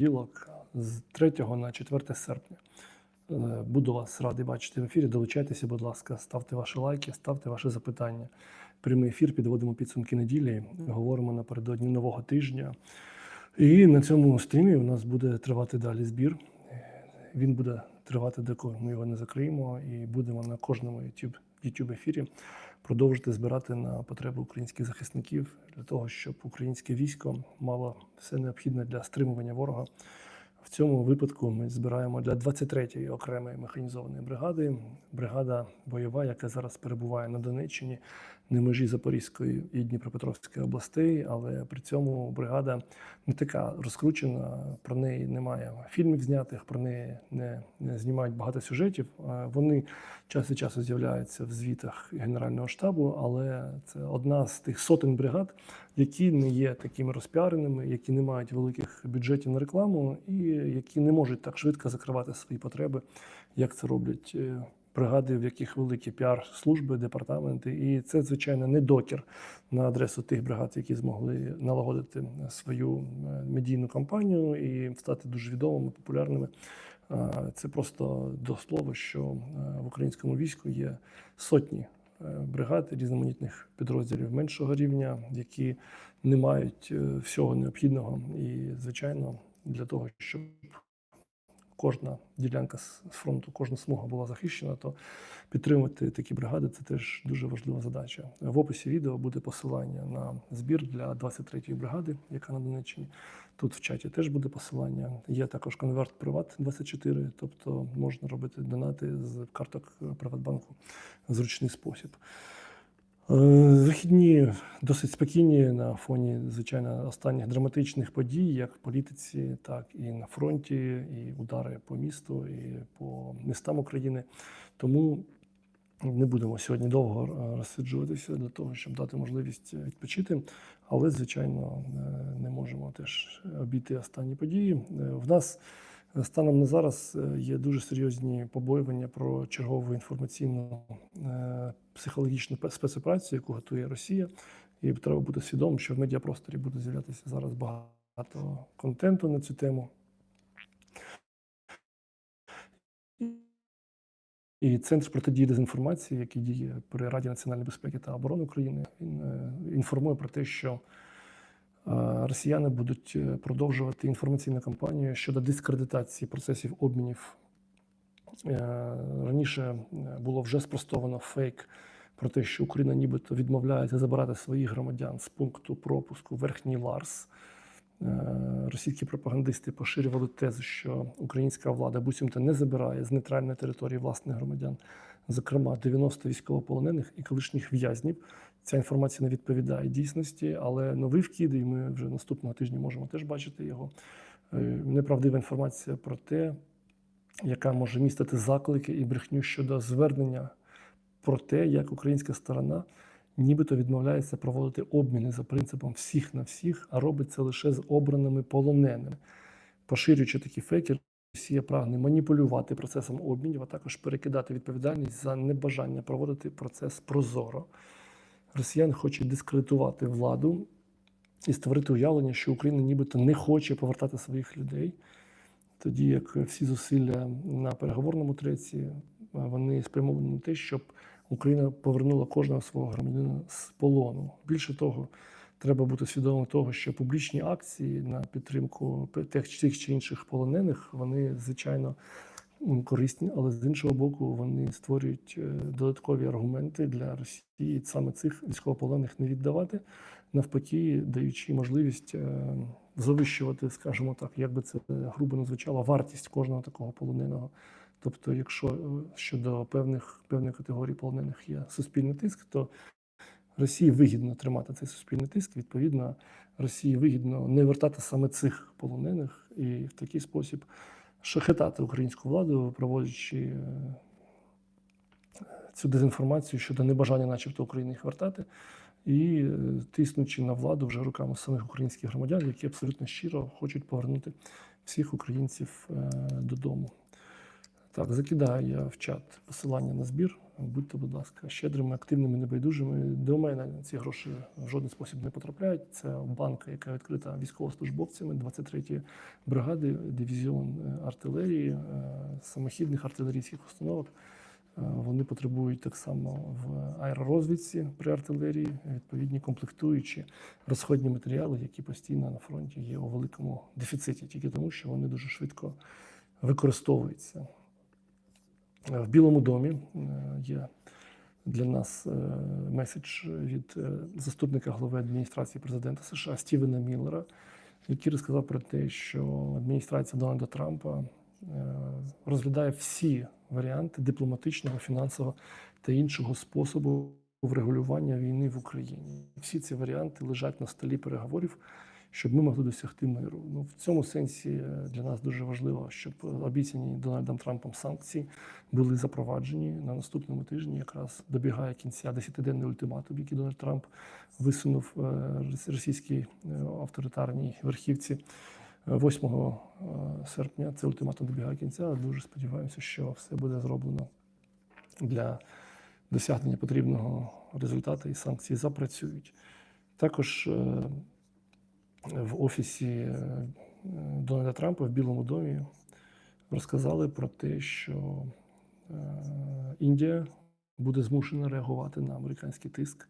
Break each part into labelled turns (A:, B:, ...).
A: понеділок з 3 на 4 серпня. Е, Буду вас радий бачити в ефірі. Долучайтеся, будь ласка, ставте ваші лайки, ставте ваші запитання. Прямий ефір підводимо підсумки неділі. Говоримо напередодні нового тижня. І на цьому стрімі у нас буде тривати далі збір. Він буде тривати, доки ми його не закриємо, і будемо на кожному YouTube, YouTube ефірі продовжити збирати на потреби українських захисників для того, щоб українське військо мало все необхідне для стримування ворога. В цьому випадку ми збираємо для 23-ї окремої механізованої бригади. Бригада бойова, яка зараз перебуває на Донеччині, на межі Запорізької і Дніпропетровської областей, але при цьому бригада не така розкручена. Про неї немає фільмів знятих, про неї не, знімають багато сюжетів. Е, Вони час від часу з'являються в звітах Генерального штабу, але це одна з тих сотень бригад, які не є такими розпіареними, які не мають великих бюджетів на рекламу і які не можуть так швидко закривати свої потреби, як це роблять е, бригади, в яких великі піар-служби, департаменти. І це, звичайно, не докір на адресу тих бригад, які змогли налагодити свою е, медійну кампанію і стати дуже відомими, популярними. Це просто до слова, що е, в українському війську є сотні е, бригад різноманітних підрозділів меншого рівня, які не мають е, всього необхідного. І, звичайно, для того, щоб кожна ділянка з фронту, кожна смуга була захищена, то підтримувати такі бригади це теж дуже важлива задача. В описі відео буде посилання на збір для 23-ї бригади, яка на Донеччині. Тут в чаті теж буде посилання. Є також конверт Приват 24, тобто можна робити донати з карток Приватбанку в зручний спосіб. Е, Вихідні досить спокійні на фоні, звичайно, останніх драматичних подій, як в політиці, так і на фронті, і удари по місту, і по містам України. Тому не будемо сьогодні довго е, розсиджуватися для того, щоб дати можливість відпочити. Але, звичайно, е, не можемо теж обійти останні події. В нас станом на зараз є дуже серйозні побоювання про чергову інформаційну психологічну спецоперацію, яку готує Росія. І треба бути свідомим, що в медіапросторі буде з'являтися зараз багато контенту на цю тему. І центр протидії дезінформації, який діє при Раді національної безпеки та оборони України, він е, інформує про те, що е, росіяни будуть е, продовжувати інформаційну кампанію щодо дискредитації процесів обмінів. Раніше було вже спростовано фейк про те, що Україна нібито відмовляється забирати своїх громадян з пункту пропуску Верхній Ларс. Е, Російські пропагандисти поширювали тезу, що українська влада буцімто не забирає з нейтральної території власних громадян, зокрема 90 військовополонених і колишніх в'язнів. Ця інформація не відповідає дійсності, але новий вкид, і ми вже наступного тижня можемо теж бачити його. е, Неправдива інформація про те, яка може містити заклики і брехню щодо звернення про те, як українська сторона нібито відмовляється проводити обміни за принципом всіх на всіх, а робить це лише з обраними полоненими. Поширюючи такі фейки, Росія прагне маніпулювати процесом обмінів, а також перекидати відповідальність за небажання проводити процес прозоро. Росіяни хочуть дискредитувати владу і створити уявлення, що Україна нібито не хоче повертати своїх людей. Тоді як всі зусилля на переговорному треці вони спрямовані на те, щоб Україна повернула кожного свого громадянина з полону. Більше того, треба бути свідомим того, що публічні акції на підтримку тих, чи інших полонених вони звичайно корисні, але з іншого боку, вони створюють е, додаткові аргументи для Росії саме цих військовополонених не віддавати, навпаки, даючи можливість е, завищувати, скажімо так, як би це грубо не вартість кожного такого полоненого. Тобто, якщо е, щодо певних певних категорій полонених є суспільний тиск, то Росії вигідно тримати цей суспільний тиск. Відповідно, Росії вигідно не вертати саме цих полонених і в такий спосіб шахетати українську владу, проводячи е, цю дезінформацію щодо небажання, начебто, України їх вертати, і е, тиснучи на владу вже руками самих українських громадян, які абсолютно щиро хочуть повернути всіх українців додому. Так, закидаю я в чат посилання на збір. Будьте, будь ласка, щедрими, активними, небайдужими. До мене ці гроші в жодний спосіб не потрапляють. Це банка, яка відкрита військовослужбовцями 23-ї бригади, дивізіон е, артилерії, е, самохідних артилерійських установок. Е, Вони потребують так само в аеророзвідці при артилерії, відповідні комплектуючі розходні матеріали, які постійно на фронті є у великому дефіциті, тільки тому, що вони дуже швидко використовуються. В Білому домі е, є для нас е, меседж від е, заступника голови адміністрації президента США Стівена Міллера, який розказав про те, що адміністрація Дональда Трампа розглядає всі варіанти дипломатичного, фінансового та іншого способу врегулювання війни в Україні. Всі ці варіанти лежать на столі переговорів, щоб ми могли досягти миру. Ну, в цьому сенсі е, для нас дуже важливо, щоб обіцяні Дональдом Трампом санкції були запроваджені на наступному тижні. Якраз добігає кінця 10-денний ультиматум, який Дональд Трамп висунув е, російській е, авторитарній верхівці. Е, 8 е, серпня цей ультиматум добігає кінця. Дуже сподіваємося, що все буде зроблено для досягнення потрібного результату і санкції запрацюють. Також в офісі е, Дональда Трампа в Білому домі розказали про те, що е, Індія буде змушена реагувати на американський тиск.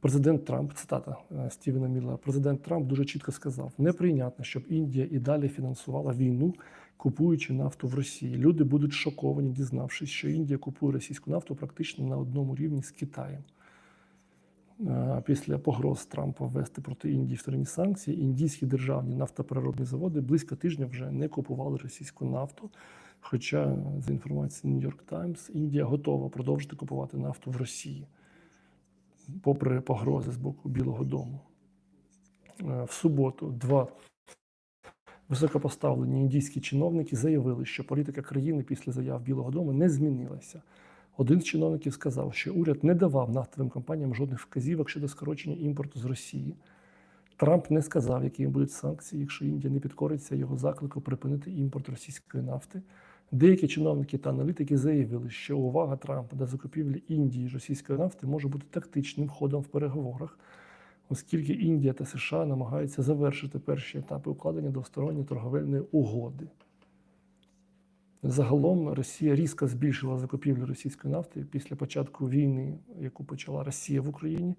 A: Президент Трамп, цитата е, Стівена Міллера, президент Трамп дуже чітко сказав: неприйнятно, щоб Індія і далі фінансувала війну, купуючи нафту в Росії. Люди будуть шоковані, дізнавшись, що Індія купує російську нафту практично на одному рівні з Китаєм. Е, Після погроз Трампа ввести проти Індії вторинні санкції, індійські державні нафтопереробні заводи близько тижня вже не купували російську нафту. Хоча, за інформацією New York Times, Індія готова продовжити купувати нафту в Росії, попри погрози з боку Білого Дому. Е, В суботу два високопоставлені індійські чиновники заявили, що політика країни після заяв Білого Дому не змінилася. Один з чиновників сказав, що уряд не давав нафтовим компаніям жодних вказівок щодо скорочення імпорту з Росії. Трамп не сказав, якими будуть санкції, якщо Індія не підкориться його заклику припинити імпорт російської нафти. Деякі чиновники та аналітики заявили, що увага Трампа до закупівлі Індії російської нафти може бути тактичним ходом в переговорах, оскільки Індія та США намагаються завершити перші етапи укладення двосторонньої торговельної угоди. Загалом Росія різко збільшила закупівлю російської нафти після початку війни, яку почала Росія в Україні.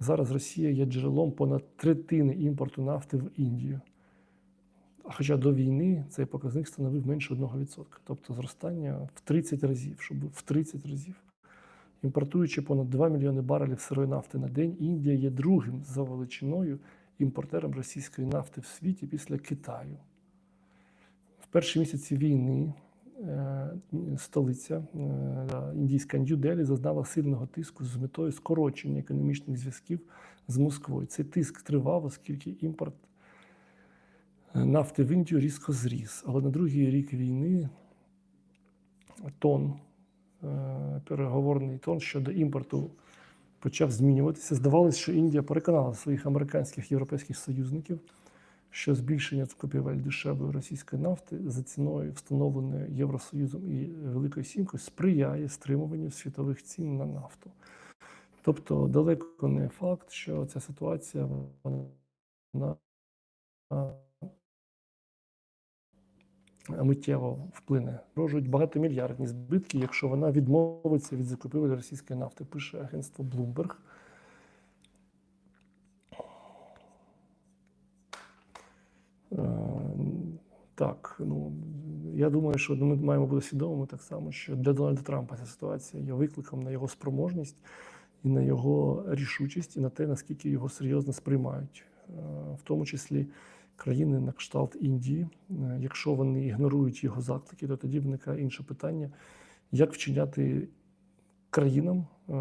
A: Зараз Росія є джерелом понад третини імпорту нафти в Індію. Хоча до війни цей показник становив менше 1%, тобто зростання в 30 разів, щоб в 30 разів. Імпортуючи понад 2 мільйони барелів сирої нафти на день, Індія є другим за величиною імпортером російської нафти в світі після Китаю. Перші місяці війни е, столиця е, індійська Нью-Делі зазнала сильного тиску з метою скорочення економічних зв'язків з Москвою. Цей тиск тривав, оскільки імпорт е, нафти в Індію різко зріс. Але на другий рік війни тон, переговорний тон щодо імпорту почав змінюватися. Здавалося, що Індія переконала своїх американських європейських союзників, що збільшення закупівель дешевої російської нафти за ціною, встановленою Євросоюзом і Великою Сімкою, сприяє стримуванню світових цін на нафту. Тобто далеко не факт, що ця ситуація вона миттєво вплине. Рожують багатомільярдні збитки, якщо вона відмовиться від закупівель російської нафти, пише агентство Bloomberg. Так, ну я думаю, що ми маємо бути свідомими так само, що для Дональда Трампа ця ситуація є викликом на його спроможність і на його рішучість, і на те, наскільки його серйозно сприймають, Е, в тому числі країни на кшталт Індії. Е, Якщо вони ігнорують його заклики, то тоді виникає інше питання, як вчиняти країнам е,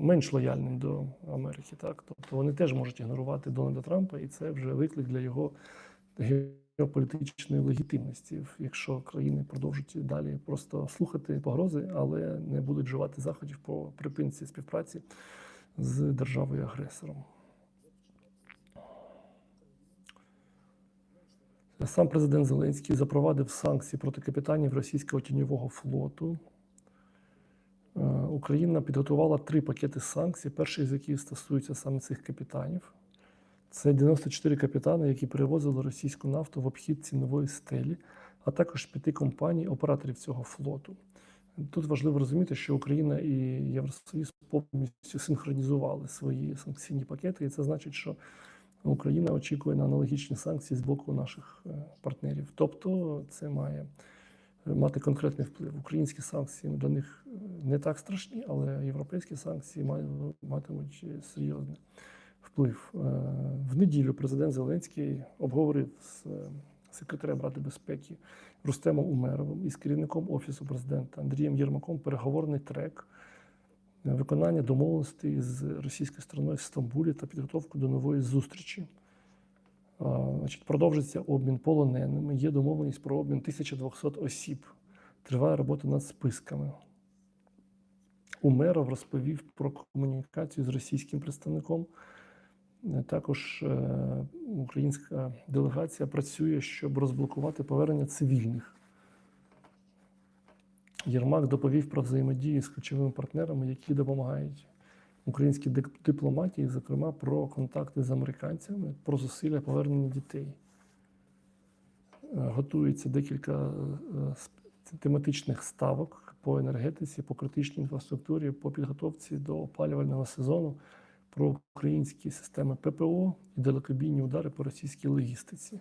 A: менш лояльним до Америки. Так? Тобто вони теж можуть ігнорувати Дональда Трампа, і це вже виклик для його геополітичної легітимності, якщо країни продовжують далі просто слухати погрози, але не будуть вживати заходів по припинці співпраці з державою-агресором. Сам президент Зеленський запровадив санкції проти капітанів російського тіньового флоту. Е, Україна підготувала три пакети санкцій, перший з яких стосується саме цих капітанів. Це 94 капітани, які перевозили російську нафту в обхід цінової стелі, а також п'яти компаній, операторів цього флоту. Тут важливо розуміти, що Україна і Євросоюз повністю синхронізували свої санкційні пакети, і це значить, що Україна очікує на аналогічні санкції з боку наших е, партнерів. Тобто, це має е, мати конкретний вплив. Українські санкції для них е, не так страшні, але європейські санкції матимуть серйозний вплив. Е, В неділю президент Зеленський обговорив з е, секретарем Ради безпеки Рустемом Умеровим і з керівником Офісу президента Андрієм Єрмаком переговорний трек виконання домовленостей з російською стороною в Стамбулі та підготовку до нової зустрічі. Значить, продовжиться обмін полоненими. Є домовленість про обмін 1200 осіб. Триває робота над списками. Умеров розповів про комунікацію з російським представником. Також е, українська делегація працює, щоб розблокувати повернення цивільних. Єрмак доповів про взаємодію з ключовими партнерами, які допомагають українській дипломатії, зокрема про контакти з американцями, про зусилля повернення дітей. Е, Готується декілька е, тематичних ставок по енергетиці, по критичній інфраструктурі, по підготовці до опалювального сезону, про українські системи ППО і далекобійні удари по російській логістиці.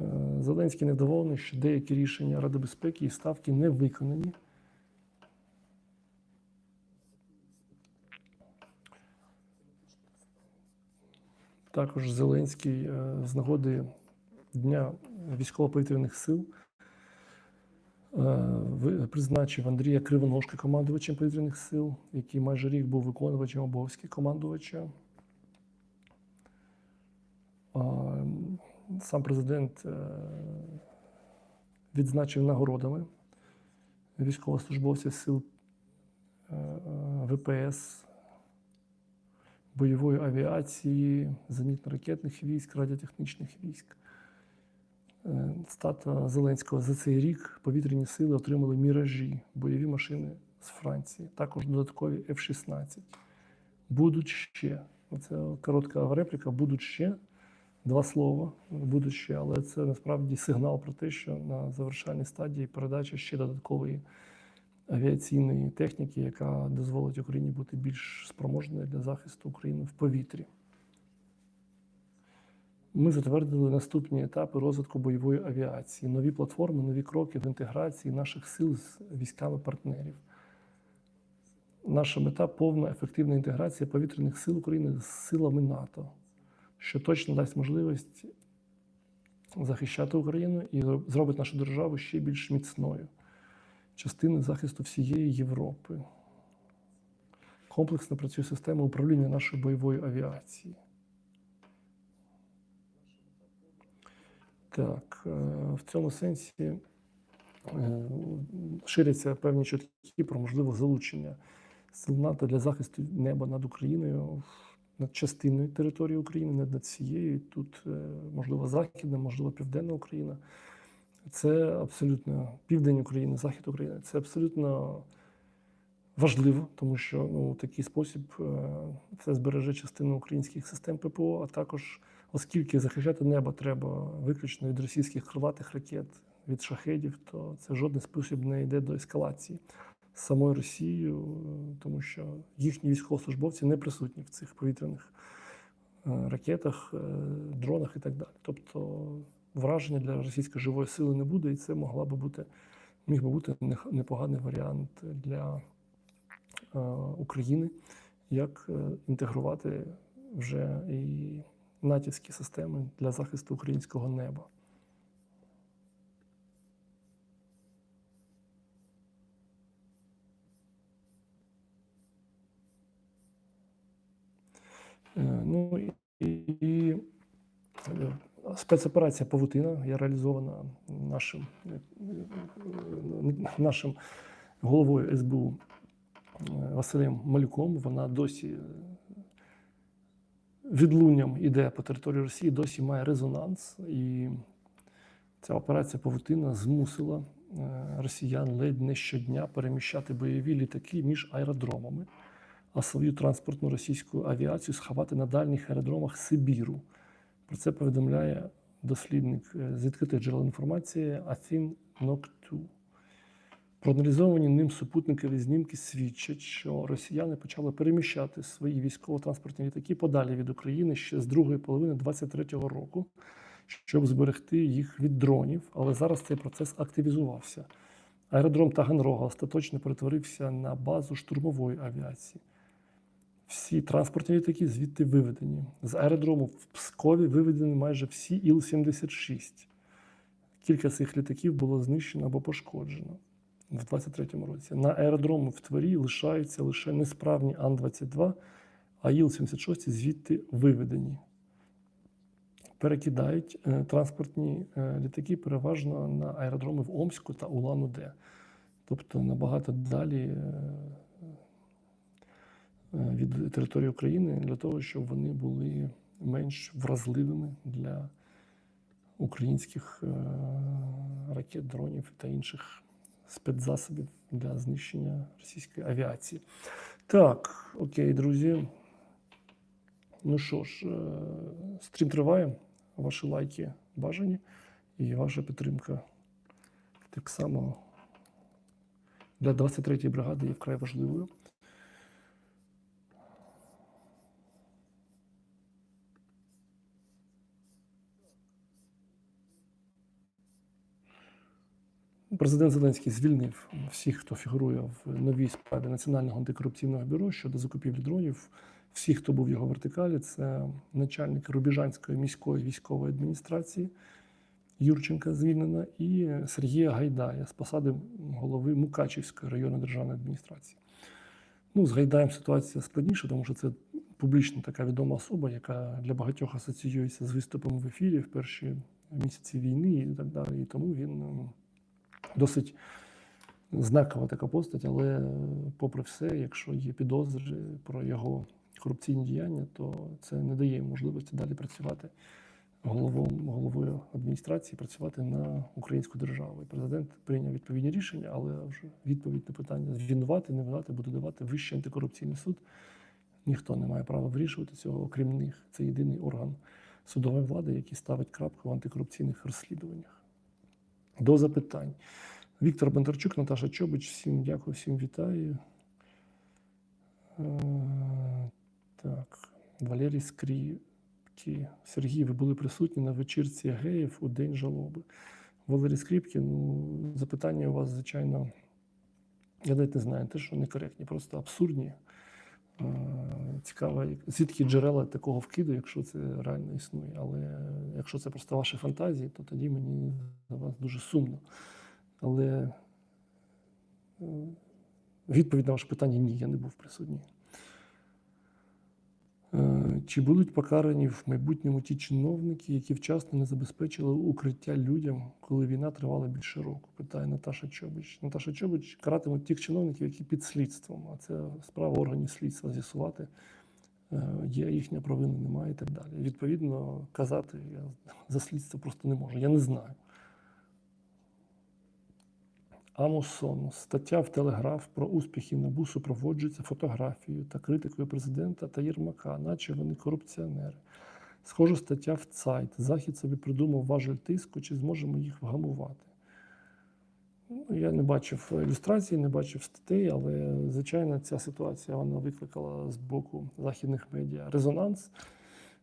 A: Е, Зеленський недоволений, що деякі рішення Ради безпеки і ставки не виконані. Також Зеленський е, з нагоди Дня військово-повітряних сил призначив Андрія Кривоножка командувачем повітряних сил, який майже рік був виконувачем обов'язків командувача. Сам президент е, відзначив нагородами військовослужбовців сил е, е, ВПС, бойової авіації, зенітно-ракетних військ, радіотехнічних військ. Е, Стата Зеленського за цей рік повітряні сили отримали міражі, бойові машини з Франції, також додаткові F-16. Будуть ще. Це коротка репліка, будуть ще. Два слова будуть ще, але це насправді сигнал про те, що на завершальній стадії передача ще додаткової авіаційної техніки, яка дозволить Україні бути більш спроможною для захисту України в повітрі. Ми затвердили наступні етапи розвитку бойової авіації, нові платформи, нові кроки в інтеграції наших сил з військами партнерів. Наша мета повна ефективна інтеграція повітряних сил України з силами НАТО, що точно дасть можливість захищати Україну і зробить нашу державу ще більш міцною, частиною захисту всієї Європи. Комплексно працює система управління нашою бойовою авіацією. Так, е, в цьому сенсі е, ширяться певні чутки про можливе залучення сил НАТО для захисту неба над Україною, над частиною території України, не над всією. Тут, е, можливо, Західна, можливо, Південна Україна. Це абсолютно південь України, захід України. Це абсолютно важливо, тому що ну, такий спосіб це збереже частину українських систем ППО, а також, оскільки захищати небо треба виключно від російських крилатих ракет, від шахедів, то це жодний спосіб не йде до ескалації з самою Росією, тому що їхні військовослужбовці не присутні в цих повітряних е, ракетах, е, дронах і так далі. Тобто враження для російської живої сили не буде, і це могла би бути, міг би бути непоганий варіант для е, України, як інтегрувати вже і натівські системи для захисту українського неба. Е, Ну і, і е, спецоперація Павутина є реалізована нашим, е, нашим головою СБУ Василем Малюком. Вона досі відлунням іде по території Росії, досі має резонанс. І Ця операція Павутина змусила е, росіян ледь не щодня переміщати бойові літаки між аеродромами, а свою транспортну російську авіацію сховати на дальніх аеродромах Сибіру. Про це повідомляє дослідник е, з відкритих джерел інформації Athene Noctu. Проаналізовані ним супутникові знімки свідчать, що росіяни почали переміщати свої військово-транспортні літаки подалі від України ще з другої половини 23-го року, щоб зберегти їх від дронів. Але зараз цей процес активізувався. Аеродром Таганрога остаточно перетворився на базу штурмової авіації. Всі транспортні літаки звідти виведені. З аеродрому в Пскові виведені майже всі Іл-76. Кілька цих літаків було знищено або пошкоджено в 23-му році. На аеродрому в Творі лишаються лише несправні Ан-22, а Іл-76 звідти виведені. Перекидають е, транспортні е, літаки переважно на аеродроми в Омську та Улан-Удэ. Тобто набагато далі е, від території України для того, щоб вони були менш вразливими для українських ракет, дронів та інших спецзасобів для знищення російської авіації. Так, окей, друзі. Ну що ж, е, стрім триває. Ваші лайки бажані і ваша підтримка так само для 23-ї бригади є вкрай важливою. Президент Зеленський звільнив всіх, хто фігурує в новій справі Національного антикорупційного бюро щодо закупівлі дронів. Всі, хто був в його вертикалі, це начальник Рубіжанської міської військової адміністрації Юрченка звільнена і Сергія Гайдая з посади голови Мукачівської районної державної адміністрації. Ну, з Гайдаєм ситуація складніша, тому що це публічна така відома особа, яка для багатьох асоціюється з виступом в ефірі в перші місяці війни і так далі. І тому він досить знакова така постать, але попри все, якщо є підозри про його корупційні діяння, то це не дає можливості далі працювати головом, головою адміністрації, працювати на українську державу. І президент прийняв відповідні рішення, але вже відповідь на питання винувати, не винувати буде давати Вищий антикорупційний суд. Ніхто не має права вирішувати цього, окрім них. Це єдиний орган судової влади, який ставить крапку в антикорупційних розслідуваннях. До запитань. Віктор Бондарчук, Наташа Чобич, всім дякую, всім вітаю. Е, Так, Валерій Скріпки. Сергій, ви були присутні на вечірці геїв у День жалоби. Валерій Скріпки, ну, запитання у вас, звичайно, я навіть не знаю, те, що некоректні, просто абсурдні. Е, Цікаво, звідки джерела такого вкиду, якщо це реально існує. Але якщо це просто ваші фантазії, то тоді мені за вас дуже сумно. Але е, відповідь на ваше питання ні, я не був присутній. Чи будуть покарані в майбутньому ті чиновники, які вчасно не забезпечили укриття людям, коли війна тривала більше року? Питає Наташа Чобич. Наташа Чобич каратимуть тих чиновників, які під слідством. А це справа органів слідства з'ясувати. е, Є їхня провина, немає і так далі. Відповідно, казати я за слідство просто не можу. Я не знаю. Амусон. Стаття в Телеграф про успіхи НАБУ супроводжується фотографією та критикою президента та Єрмака, наче вони корупціонери. Схожа стаття в ЦАЙТ. Захід собі придумав важель тиску, чи зможемо їх вгамувати. Ну, я не бачив ілюстрації, не бачив статей, але звичайно ця ситуація вона викликала з боку західних медіа резонанс.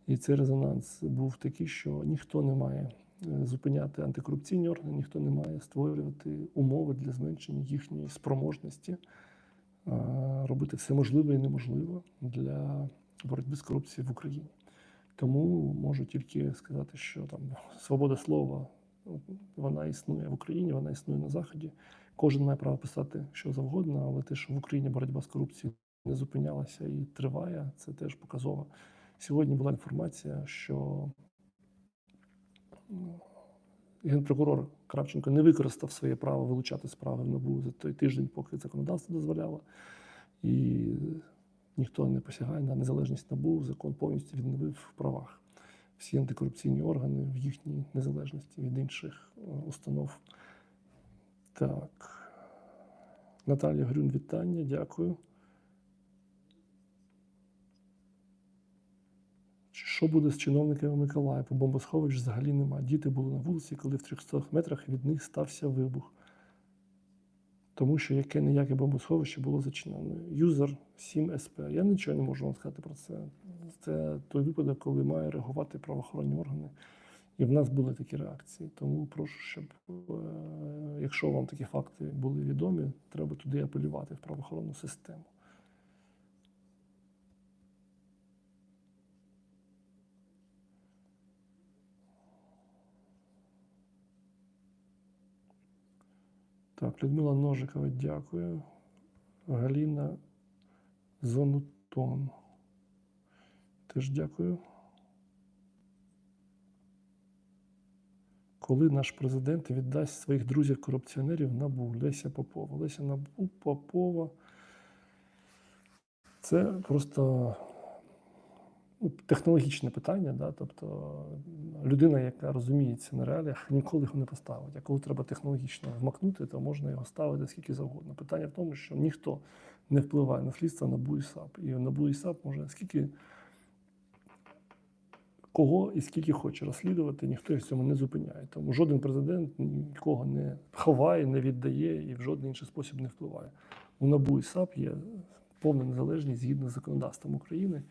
A: І цей резонанс був такий, що ніхто не має зупиняти антикорупційні органи, ніхто не має створювати умови для зменшення їхньої спроможності, робити все можливе і неможливе для боротьби з корупцією в Україні. Тому можу тільки сказати, що там свобода слова вона існує в Україні, вона існує на Заході. Кожен має право писати що завгодно, але те, що в Україні боротьба з корупцією не зупинялася і триває, це теж показово. Сьогодні була інформація, що генпрокурор Кравченко не використав своє право вилучати справи в НАБУ за той тиждень, поки законодавство дозволяло. І ніхто не посягає на незалежність НАБУ, закон повністю відновив в правах. всі антикорупційні органи в їхній незалежності від інших е, установ. Так. Наталія Грюн, вітання, дякую. Що буде з чиновниками Миколаєва? Бомбосховищ взагалі нема. Діти були на вулиці, коли в 300 метрах від них стався вибух. Тому що яке ніяке бомбосховище було зачинено. Юзер 7 СП. Я нічого не можу вам сказати про це. Це той випадок, коли має реагувати правоохоронні органи. І в нас були такі реакції. Тому прошу, щоб е, якщо вам такі факти були відомі, треба туди апелювати в правоохоронну систему. Так, Людмила Ножикова, дякую. Галіна Зонутон. Теж дякую. Коли наш президент віддасть своїх друзів-корупціонерів НАБУ Леся Попова. Леся НАБУ Попова. Це просто технологічне питання. Да? Тобто людина, яка розуміється на реаліях, ніколи його не поставить. А коли треба технологічно вмакнути, то можна його ставити скільки завгодно. Питання в тому, що ніхто не впливає на слідство НАБУ і САП. І НАБУ і САП може скільки кого і скільки хоче розслідувати, ніхто їх в цьому не зупиняє. Тому жоден президент нікого не ховає, не віддає і в жодний інший спосіб не впливає. У НАБУ і САП є повна незалежність згідно з законодавством України.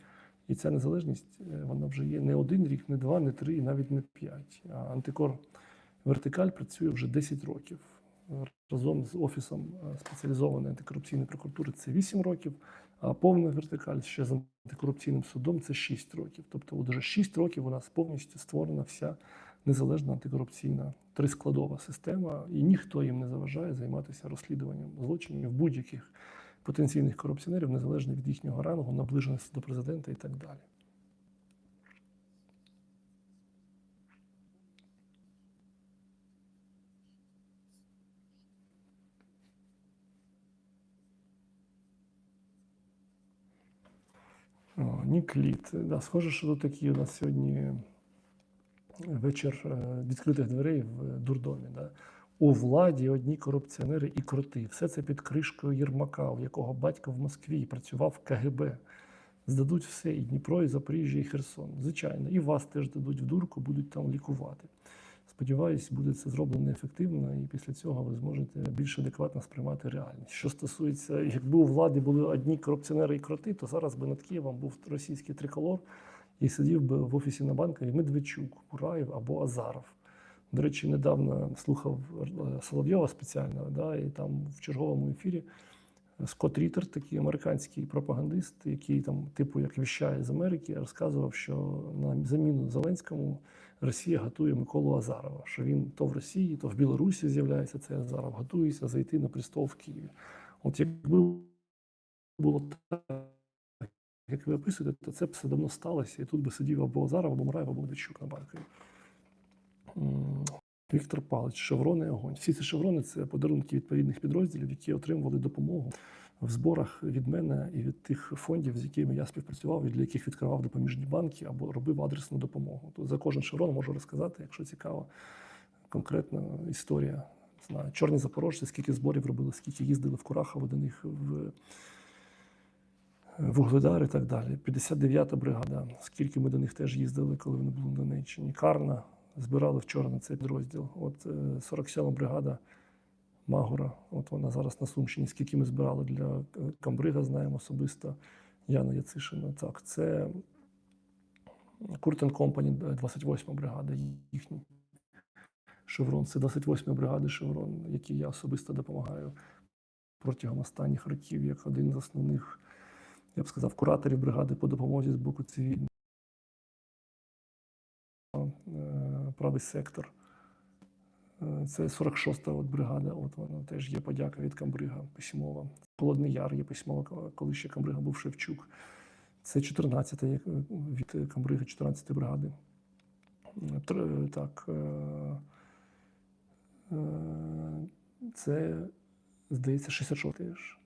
A: І ця незалежність е, вона вже є не один рік, не два, не три, і навіть не п'ять. А антикор вертикаль працює вже 10 років. Разом з офісом е, спеціалізованої антикорупційної прокуратури це 8 років, а повна вертикаль ще з антикорупційним судом це 6 років. Тобто, от вже 6 років у нас повністю створена вся незалежна антикорупційна трискладова система, і ніхто їм не заважає займатися розслідуванням злочинів будь-яких потенційних корупціонерів, незалежно від їхнього рангу, наближеності до президента і так далі. О, Нікліт. Да, схоже, що тут такий у нас сьогодні вечір е, відкритих дверей в дурдомі. Да? У владі одні корупціонери і кроти. Все це під кришкою Єрмака, у якого батько в Москві працював в КГБ. Здадуть все і Дніпро, і Запоріжжя, і Херсон. Звичайно, і вас теж дадуть в дурку, будуть там лікувати. Сподіваюсь, буде це зроблено ефективно, і після цього ви зможете більш адекватно сприймати реальність. Що стосується, якби у владі були одні корупціонери і кроти, то зараз би над Києвом був російський триколор і сидів би в офісі на банкові Медведчук, Бураєв або Азаров. До речі, недавно слухав е, Соловйова спеціально, да, і там в черговому ефірі Скотт Рітер, такий американський пропагандист, який там, типу, як віщає з Америки, розказував, що на заміну Зеленському Росія готує Миколу Азарова, що він то в Росії, то в Білорусі з'являється цей Азаров, готується зайти на престол в Києві. От якби було так, як ви описуєте, то це б все давно сталося, і тут би сидів або Азаров, або Мураєв, або Медведчук на банкові. Віктор Павлович, шеврони огонь. Всі ці шеврони це подарунки відповідних підрозділів, які отримували допомогу в зборах від мене і від тих фондів, з якими я співпрацював, і для яких відкривав допоміжні банки або робив адресну допомогу. Тут за кожен шеврон можу розказати, якщо цікаво, конкретна історія. Знаю, чорні запорожці, скільки зборів робили, скільки їздили в Курахово до них в Вугледар і так далі. 59-та бригада, скільки ми до них теж їздили, коли вони були на Донеччині. Карна збирали вчора на цей підрозділ. От 47-ма бригада Магура, от вона зараз на Сумщині. Скільки ми збирали для Камбрига, знаємо особисто Яна Яцишина. Так, це Куртен Компані, 28-ма бригада, їхній Шеврон. Це 28-ма бригада Шеврон, якій я особисто допомагаю протягом останніх років, як один з основних, я б сказав, кураторів бригади по допомозі з боку цивільних. Правий сектор. Е, Це 46-та от бригада. От вона теж є подяка від Камбрига письмова. Холодний Яр є письмова, коли ще Камбрига був Шевчук. Це 14-та від Камбрига, 14-ї бригади. Так. е, е, Це, здається, 66 теж.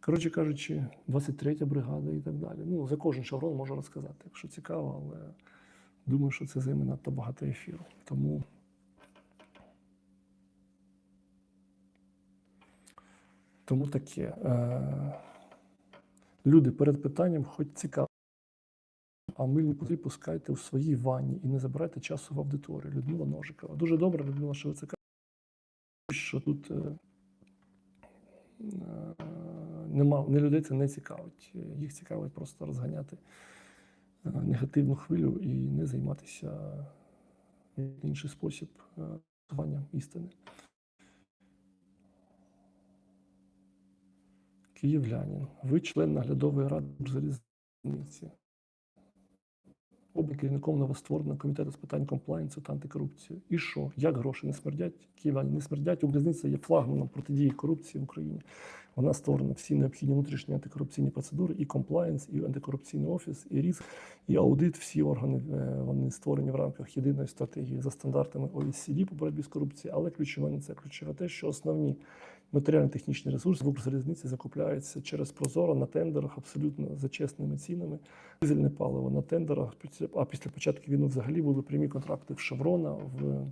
A: Коротше кажучи, 23 бригада і так далі. Ну, за кожен шеврон можу розказати, якщо цікаво, але Думаю, що це займе надто багато ефіру. Тому Тому таке. Е, люди перед питанням хоч цікаво, а мильні пузирі пускайте у своїй ванні і не забирайте часу в аудиторію. Людмила Ножикова. Дуже добре, Людмила, що ви це кажете, що тут е, е, нема, не людей це не цікавить. Їх цікавить просто розганяти негативну хвилю і не займатися в інший спосіб е, істини. Київлянин. Ви член наглядової ради залізниці. Обі керівником новоствореного комітету з питань комплайнсу та антикорупції. І що? Як гроші не смердять? Київляні не смердять. Укрзалізниця є флагманом протидії корупції в Україні. Вона створена всі необхідні внутрішні антикорупційні процедури, і комплаєнс, і антикорупційний офіс, і ріск, і аудит. Всі органи е, вони створені в рамках єдиної стратегії за стандартами OECD по боротьбі з корупцією. Але ключове це ключове те, що основні матеріально-технічні ресурси в Укрзалізниці закупляються через Прозоро на тендерах абсолютно за чесними цінами. Дизельне паливо на тендерах. А після початку війни взагалі були прямі контракти в Шеврона, в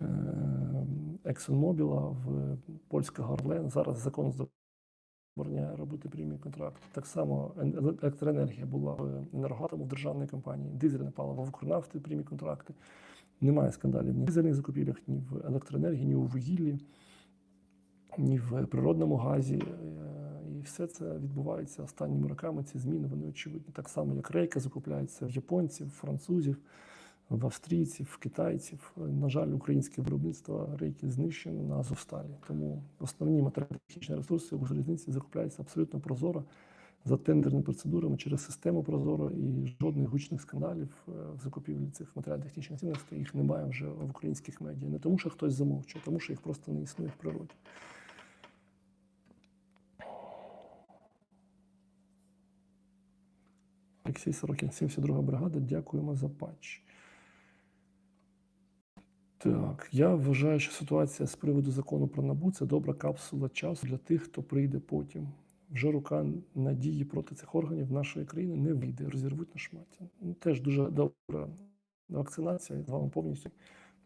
A: е, ExxonMobil, в польського Орлен. Зараз закон забороняє робити прямі контракти. Так само ен- електроенергія була в енергоатому в державній компанії, дизельне паливо в Укрнафти прямі контракти. Немає скандалів ні в дизельних закупівлях, ні в електроенергії, ні у вугіллі ні в природному газі. Е, І все це відбувається останніми роками. Ці зміни вони очевидні. Так само, як рейка закупляється в японців, французів, в австрійців, в китайців. На жаль, українське виробництво рейки знищено на Азовсталі. Тому основні матеріально-технічні ресурси у залізниці закупляються абсолютно прозоро за тендерними процедурами через систему Прозоро і жодних гучних скандалів е, в закупівлі цих матеріально-технічних цінностей. Їх немає вже в українських медіа. Не тому, що хтось замовчує, тому що їх просто не існує в природі. Олексій Сорокін, 72 бригада. Дякуємо за патч. Так, я вважаю, що ситуація з приводу закону про набу це добра капсула часу для тих, хто прийде потім. Вже рука надії проти цих органів нашої країни не вийде, розірвуть на шматі. Ну, теж дуже добра вакцинація. Я з вами повністю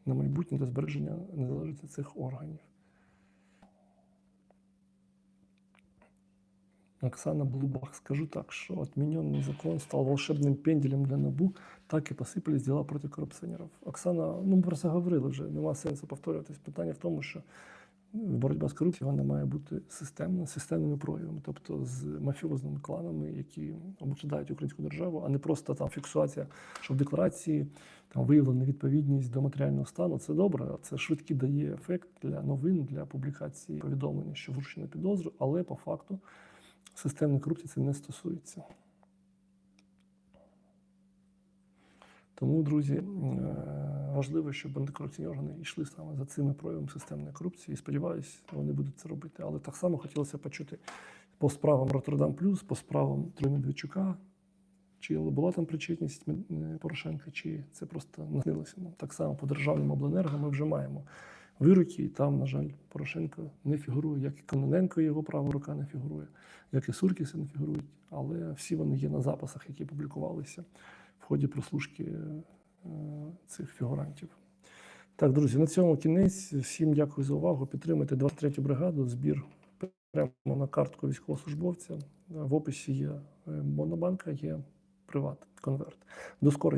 A: на майбутнє до збереження незалежності цих органів. Оксана Блубах, скажу так, что отмененный закон стал волшебным пенделем для НАБУ, так і посипались дела проти корупціонерів. Оксана, ну ми про це говорили вже, нема сенсу повторюватись. Питання в тому, що боротьба з корупцією вона має бути системна, системними проявами, тобто з мафіозними кланами, які обкладають українську державу, а не просто там фіксація, що в декларації там виявлена невідповідність до матеріального стану. Це добре, це швидкий дає ефект для новин, для публікації повідомлення, що вручено підозру, але по факту системної корупції це не стосується. Тому, друзі, е, важливо, щоб антикорупційні органи йшли саме за цими проявами системної корупції. І сподіваюся, вони будуть це робити. Але так само хотілося почути по справам Роттердам Плюс, по справам Медведчука, чи була там причетність е, Порошенка, чи це просто наснилося. Ну, так само по державним обленерго ми вже маємо вироки, і там, на жаль, Порошенко не фігурує, як і Кононенко, його права рука не фігурує, як і Суркіси не фігурують, але всі вони є на записах, які публікувалися в ході прослушки е, цих фігурантів. Так, друзі, на цьому кінець. Всім дякую за увагу. Підтримуйте 23-ю бригаду. Збір прямо на картку військовослужбовця. В описі є е, Монобанка, є Приват, конверт. До скорої.